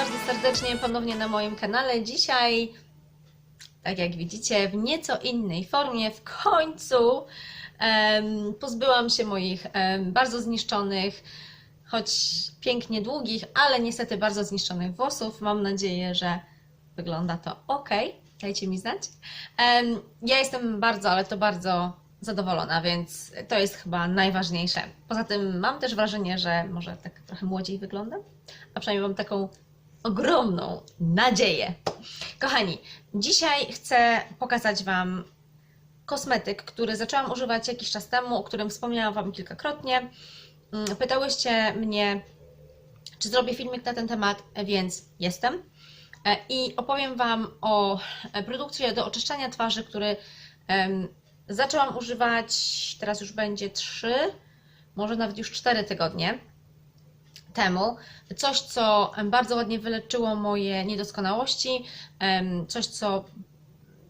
bardzo serdecznie ponownie na moim kanale. Dzisiaj, tak jak widzicie, w nieco innej formie, w końcu pozbyłam się moich bardzo zniszczonych, choć pięknie długich, ale niestety bardzo zniszczonych włosów. Mam nadzieję, że wygląda to ok. Dajcie mi znać. Ja jestem bardzo, ale to bardzo zadowolona, więc to jest chyba najważniejsze. Poza tym mam też wrażenie, że może tak trochę młodziej wyglądam, a przynajmniej mam taką ogromną nadzieję. Kochani, dzisiaj chcę pokazać Wam kosmetyk, który zaczęłam używać jakiś czas temu, o którym wspomniałam Wam kilkakrotnie. Mm, Pytałyście mnie, czy zrobię filmik na ten temat, więc jestem. E, I opowiem Wam o e, produkcie do oczyszczania twarzy, który zaczęłam używać, teraz już będzie 3, może nawet już 4 tygodnie temu. Coś, co bardzo ładnie wyleczyło moje niedoskonałości, coś, co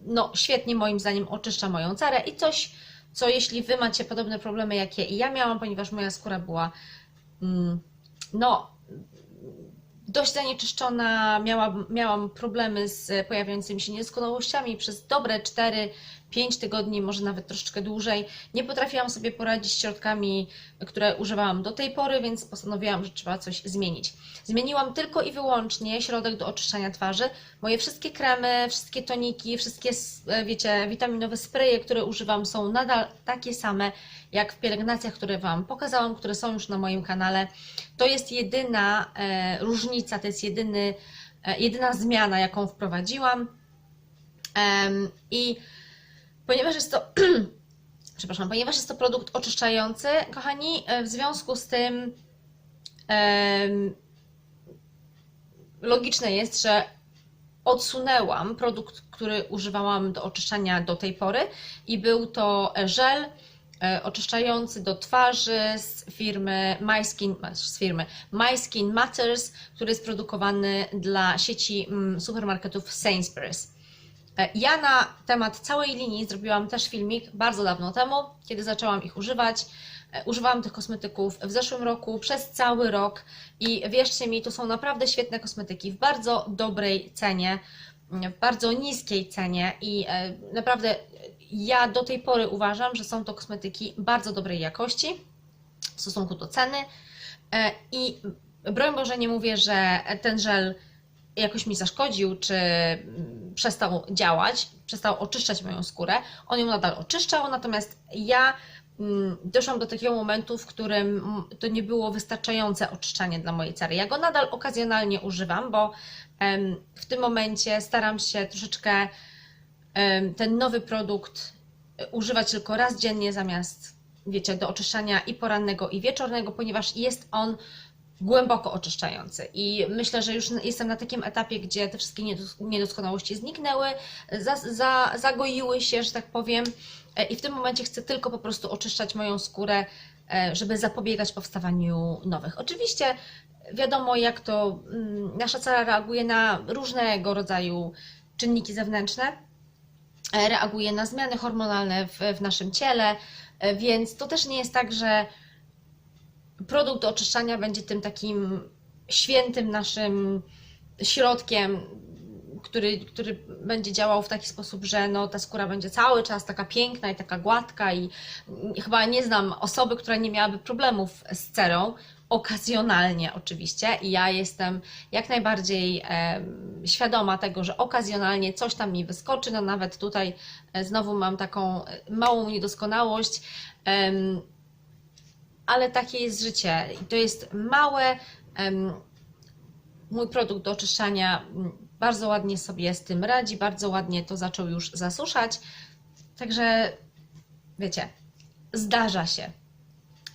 no, świetnie moim zdaniem oczyszcza moją cerę i coś, co jeśli Wy macie podobne problemy, jakie i ja miałam, ponieważ moja skóra była mm, no, dość zanieczyszczona, miałam, miałam problemy z pojawiającymi się niedoskonałościami przez dobre 4-5 tygodni, może nawet troszeczkę dłużej. Nie potrafiłam sobie poradzić z środkami, które używałam do tej pory, więc postanowiłam, że trzeba coś zmienić. Zmieniłam tylko i wyłącznie środek do oczyszczania twarzy. Moje wszystkie kremy, wszystkie toniki, wszystkie, e, wiecie, witaminowe spraye, które używam są nadal takie same, jak w pielęgnacjach, które Wam pokazałam, które są już na moim kanale. To jest jedyna e, różnica, to jest jedyny, e, jedyna zmiana, jaką wprowadziłam. I ponieważ jest to, przepraszam, ponieważ jest to produkt oczyszczający, kochani, e, w związku z tym logiczne jest, że odsunęłam produkt, który używałam do oczyszczania do tej pory i był to żel e, oczyszczający do twarzy z firmy My Skin, z firmy My Skin Matters, który jest produkowany dla sieci mm, supermarketów Sainsbury's. E, Ja na temat całej linii zrobiłam też filmik bardzo dawno temu, kiedy zaczęłam ich używać. E, Używałam tych kosmetyków w zeszłym roku, przez cały rok i wierzcie mi, to są naprawdę świetne kosmetyki w bardzo dobrej cenie, w bardzo niskiej cenie i e, naprawdę ja do tej pory uważam, że są to kosmetyki bardzo dobrej jakości w stosunku do ceny i broń Boże nie mówię, że ten żel jakoś mi zaszkodził, czy mm, przestał działać, przestał oczyszczać moją skórę. On ją nadal oczyszczał, natomiast ja mm, doszłam do takiego momentu, w którym mm, to nie było wystarczające oczyszczanie dla mojej cery. Ja go nadal okazjonalnie używam, bo w tym momencie staram się troszeczkę ten nowy produkt e, używać tylko raz dziennie zamiast, wiecie, do oczyszczania i porannego, i wieczornego, ponieważ jest on głęboko oczyszczający. I myślę, że już jestem na takim etapie, gdzie te wszystkie niedos- niedoskonałości zniknęły, za, za, zagoiły się, że tak powiem, e, i w tym momencie chcę tylko po prostu oczyszczać moją skórę, e, żeby zapobiegać powstawaniu nowych. Oczywiście wiadomo, jak to mm, nasza cera reaguje na różnego rodzaju czynniki zewnętrzne, e, reaguje na zmiany hormonalne w, w naszym ciele, e, więc to też nie jest tak, że produkt do oczyszczania będzie tym takim świętym naszym środkiem, który, który będzie działał w taki sposób, że no, ta skóra będzie cały czas taka piękna i taka gładka i chyba nie znam osoby, która nie miałaby problemów z cerą, okazjonalnie oczywiście. I ja jestem jak najbardziej em, świadoma tego, że okazjonalnie coś tam mi wyskoczy, no nawet tutaj e, znowu mam taką e, małą niedoskonałość, em, ale takie jest życie i to jest małe. mój produkt do oczyszczania bardzo ładnie sobie z tym radzi, bardzo ładnie to zaczął już zasuszać. Także wiecie, zdarza się.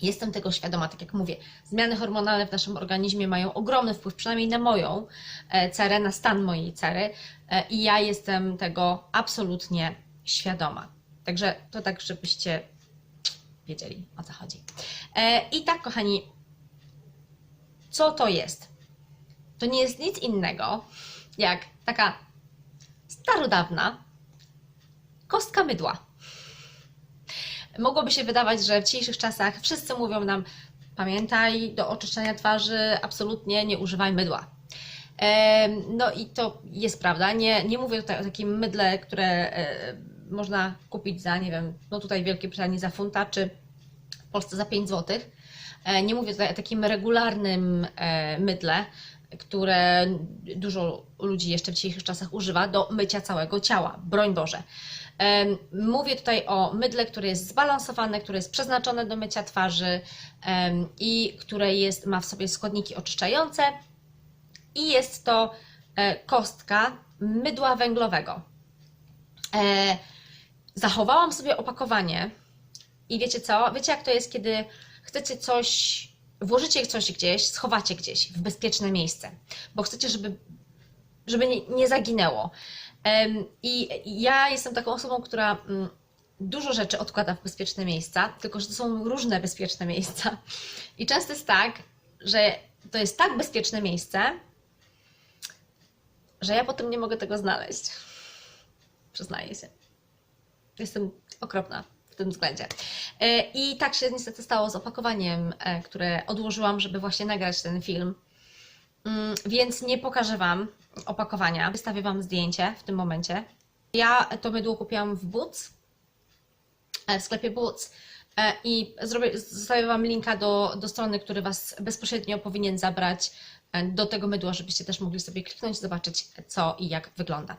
Jestem tego świadoma, tak jak mówię. Zmiany hormonalne w naszym organizmie mają ogromny wpływ, przynajmniej na moją e, cerę, na stan mojej cery e, i ja jestem tego absolutnie świadoma. Także to tak, żebyście wiedzieli o co chodzi. E, I tak, kochani, co to jest? To nie jest nic innego jak taka starodawna kostka mydła. Mogłoby się wydawać, że w dzisiejszych czasach wszyscy mówią nam: pamiętaj, do oczyszczania twarzy absolutnie nie używaj mydła. Em, No i to jest prawda. Nie, nie mówię tutaj o takim mydle, które e, można kupić za, nie wiem, no tutaj w Wielkiej Brytanii za funta, czy Polsce za 5 zł. Nie mówię tutaj o takim regularnym e, mydle, które dużo ludzi jeszcze w dzisiejszych czasach używa do mycia całego ciała. Broń Boże. Em, Mówię tutaj o mydle, które jest zbalansowane, które jest przeznaczone do mycia twarzy i które jest, ma w sobie składniki oczyszczające i jest to e, kostka mydła węglowego. E, Zachowałam sobie opakowanie i wiecie co? Wiecie jak to jest, kiedy chcecie coś, włożycie coś gdzieś, schowacie gdzieś w bezpieczne miejsce, bo chcecie, żeby, żeby nie, nie zaginęło. I ja jestem taką osobą, która mm, dużo rzeczy odkłada w bezpieczne miejsca, tylko że to są różne bezpieczne miejsca. I często jest tak, że to jest tak bezpieczne miejsce, że ja potem nie mogę tego znaleźć. Przyznaję się. Jestem okropna w tym względzie. E, I tak się niestety stało z opakowaniem, e, które odłożyłam, żeby właśnie nagrać ten film. Mm, Więc nie pokażę Wam opakowania. Wystawię Wam zdjęcie w tym momencie. Ja to mydło kupiłam w Boots, e, w sklepie Boots. I zrobię, zostawię Wam linka do, do strony, który Was bezpośrednio powinien zabrać do tego mydła, żebyście też mogli sobie kliknąć, zobaczyć co i jak wygląda.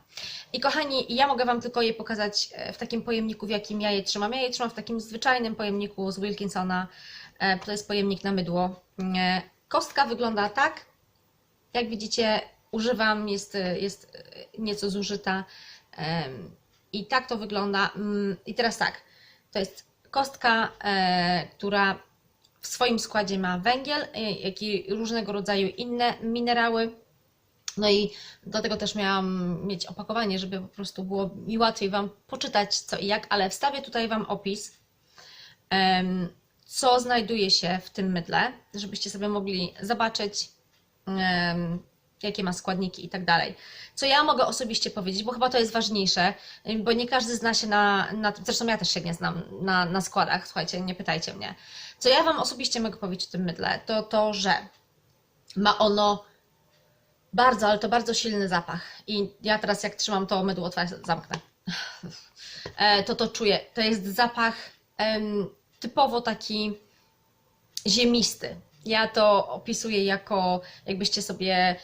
I kochani, ja mogę Wam tylko je pokazać e, w takim pojemniku, w jakim ja je trzymam. Ja je trzymam w takim zwyczajnym pojemniku z Wilkinsona. E, To jest pojemnik na mydło. E, Kostka wygląda tak. Jak widzicie, używam, jest, e, jest e, nieco zużyta. I tak to wygląda. Mm, I teraz tak, to jest kostka, e, która w swoim składzie ma węgiel, e, jak i różnego rodzaju inne minerały. No i do tego też miałam mieć opakowanie, żeby po prostu było mi łatwiej Wam poczytać co i jak, ale wstawię tutaj Wam opis, co znajduje się w tym mydle, żebyście sobie mogli zobaczyć, jakie ma składniki i tak dalej. Co ja mogę osobiście powiedzieć, bo chyba to jest ważniejsze, bo nie każdy zna się na, na zresztą ja też się nie znam na, na składach, słuchajcie, nie pytajcie mnie. Co ja Wam osobiście mogę powiedzieć o tym mydle, to to, że ma ono bardzo, ale to bardzo silny zapach. I ja teraz jak trzymam to mydło, to zamknę. E, To to czuję. To jest zapach typowo taki ziemisty. Ja to opisuję jako jakbyście sobie,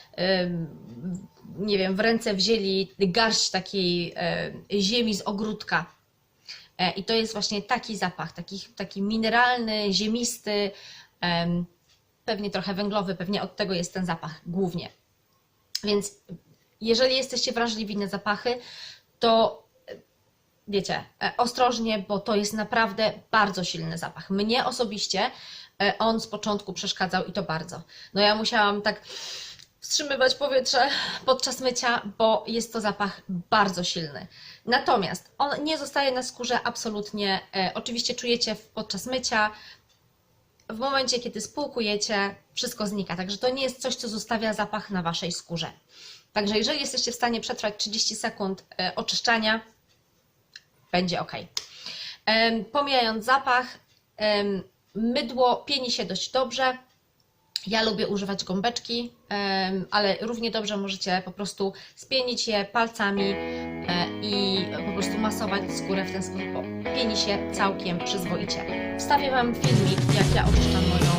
nie wiem, w ręce wzięli garść takiej em, ziemi z ogródka. E, I to jest właśnie taki zapach, taki, taki mineralny, ziemisty, em, pewnie trochę węglowy, pewnie od tego jest ten zapach głównie. Więc jeżeli jesteście wrażliwi na zapachy, to wiecie, e, ostrożnie, bo to jest naprawdę bardzo silny zapach. Mnie osobiście on z początku przeszkadzał i to bardzo. No ja musiałam tak wstrzymywać powietrze podczas mycia, bo jest to zapach bardzo silny. Natomiast on nie zostaje na skórze absolutnie. E, oczywiście czujecie podczas mycia, w momencie, kiedy spłukujecie, wszystko znika. Także to nie jest coś, co zostawia zapach na waszej skórze. Także jeżeli jesteście w stanie przetrwać 30 sekund e, oczyszczania, będzie ok. Pomijając zapach, mydło pieni się dość dobrze. Ja lubię używać gąbeczki, ale równie dobrze możecie po prostu spienić je palcami e, i po prostu masować skórę w ten sposób. Pieni się całkiem przyzwoicie. Wstawię Wam filmik, jak ja oczyszczam moją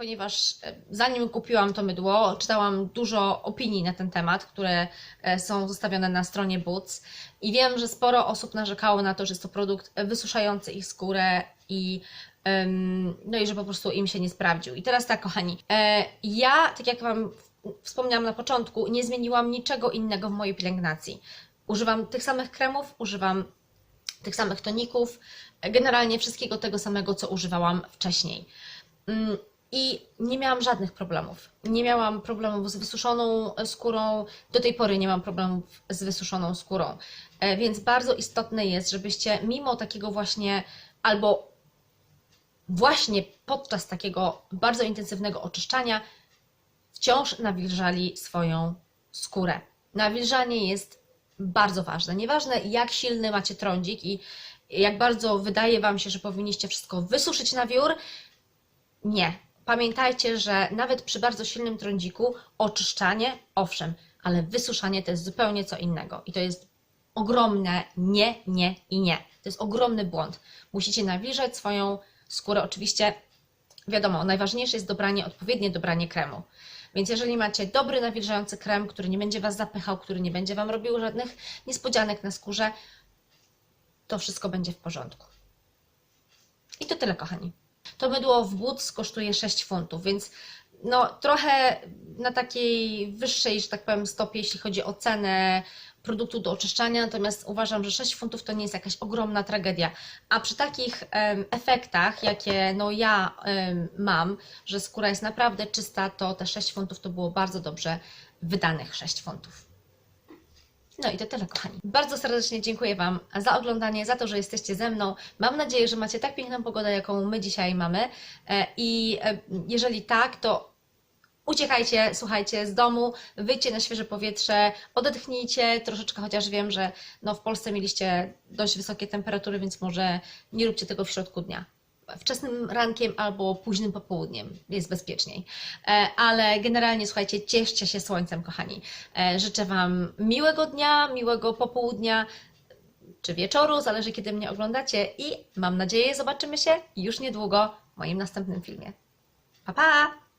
ponieważ e, zanim kupiłam to mydło, czytałam dużo opinii na ten temat, które e, są zostawione na stronie Boots i wiem, że sporo osób narzekało na to, że jest to produkt wysuszający ich skórę i no i że po prostu im się nie sprawdził. I teraz tak, kochani, e, ja, tak jak Wam wspomniałam na początku, nie zmieniłam niczego innego w mojej pielęgnacji. Używam tych samych kremów, używam tych samych toników, generalnie wszystkiego tego samego, co używałam wcześniej. I nie miałam żadnych problemów. Nie miałam problemów z wysuszoną skórą, do tej pory nie mam problemów z wysuszoną skórą. E, Więc bardzo istotne jest, żebyście mimo takiego właśnie albo właśnie podczas takiego bardzo intensywnego oczyszczania wciąż nawilżali swoją skórę. Nawilżanie jest bardzo ważne. Nieważne jak silny macie trądzik i jak bardzo wydaje Wam się, że powinniście wszystko wysuszyć na wiór, nie. Pamiętajcie, że nawet przy bardzo silnym trądziku oczyszczanie, owszem, ale wysuszanie to jest zupełnie co innego. I to jest ogromne nie, nie i nie. To jest ogromny błąd. Musicie nawilżać swoją skórę. Oczywiście, wiadomo, najważniejsze jest dobranie, odpowiednie dobranie kremu. Więc jeżeli macie dobry nawilżający krem, który nie będzie Was zapychał, który nie będzie Wam robił żadnych niespodzianek na skórze, to wszystko będzie w porządku. I to tyle, kochani. To mydło w Boots kosztuje 6 funtów, więc no trochę na takiej wyższej, że tak powiem, stopie, jeśli chodzi o cenę produktu do oczyszczania, natomiast uważam, że 6 funtów to nie jest jakaś ogromna tragedia. A przy takich efektach, jakie no ja mam, że skóra jest naprawdę czysta, to te 6 funtów to było bardzo dobrze wydanych 6 funtów. No i to tyle, kochani. Bardzo serdecznie dziękuję Wam za oglądanie, za to, że jesteście ze mną. Mam nadzieję, że macie tak piękną pogodę, jaką my dzisiaj mamy. E, I e, jeżeli tak, to uciekajcie, słuchajcie, z domu, wyjdźcie na świeże powietrze, odetchnijcie troszeczkę, chociaż wiem, że no, w Polsce mieliście dość wysokie temperatury, więc może nie róbcie tego w środku dnia. Wczesnym rankiem albo późnym popołudniem jest bezpieczniej. E, Ale generalnie słuchajcie, cieszcie się słońcem, kochani. E, Życzę Wam miłego dnia, miłego popołudnia czy wieczoru, zależy kiedy mnie oglądacie i mam nadzieję zobaczymy się już niedługo w moim następnym filmie. Pa pa!